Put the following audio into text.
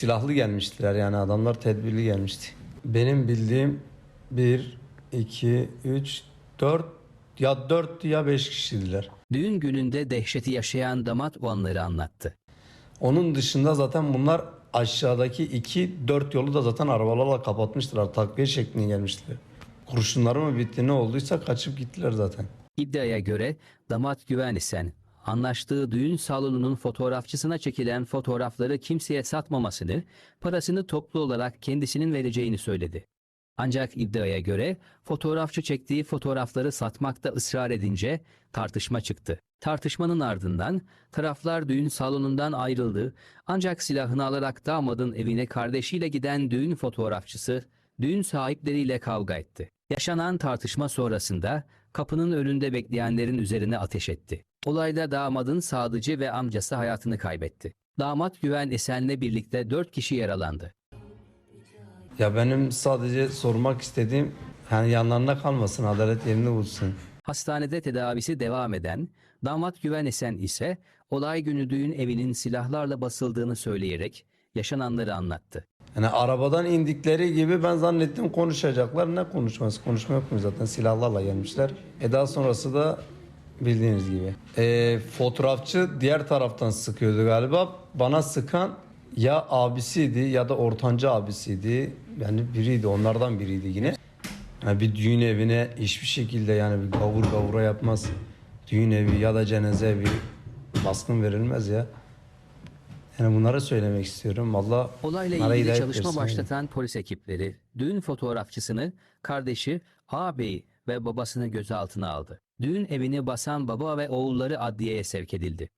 Silahlı gelmiştiler yani adamlar tedbirli gelmişti. Benim bildiğim 1, 2, 3, 4 ya 4 ya 5 kişiydiler. Düğün gününde dehşeti yaşayan damat o anları anlattı. Onun dışında zaten bunlar aşağıdaki 2 4 yolu da zaten arabalarla kapatmıştılar. Takviye şeklinde gelmiştiler. Kurşunları mı bitti ne olduysa kaçıp gittiler zaten. İddiaya göre damat Güven isen anlaştığı düğün salonunun fotoğrafçısına çekilen fotoğrafları kimseye satmamasını, parasını toplu olarak kendisinin vereceğini söyledi. Ancak iddiaya göre fotoğrafçı çektiği fotoğrafları satmakta ısrar edince tartışma çıktı. Tartışmanın ardından taraflar düğün salonundan ayrıldı ancak silahını alarak damadın evine kardeşiyle giden düğün fotoğrafçısı düğün sahipleriyle kavga etti. Yaşanan tartışma sonrasında kapının önünde bekleyenlerin üzerine ateş etti. Olayda damadın sadıcı ve amcası hayatını kaybetti. Damat Güven Esen'le birlikte 4 kişi yaralandı. Ya benim sadece sormak istediğim hani yanlarına kalmasın, adalet yerini bulsun. Hastanede tedavisi devam eden damat Güven Esen ise olay günü düğün evinin silahlarla basıldığını söyleyerek yaşananları anlattı. Yani arabadan indikleri gibi ben zannettim konuşacaklar. Ne konuşması? Konuşma yok mu zaten silahlarla gelmişler. E daha sonrası da bildiğiniz gibi. E, fotoğrafçı diğer taraftan sıkıyordu galiba. Bana sıkan ya abisiydi ya da ortanca abisiydi. Yani biriydi onlardan biriydi yine. Yani bir düğün evine hiçbir şekilde yani bir gavur gavura yapmaz. Düğün evi ya da cenaze evi baskın verilmez ya. Yani bunları söylemek istiyorum. Valla Olayla ilgili çalışma başlatan polis ekipleri düğün fotoğrafçısını, kardeşi, ağabeyi ve babasını gözaltına aldı. Düğün evini basan baba ve oğulları adliyeye sevk edildi.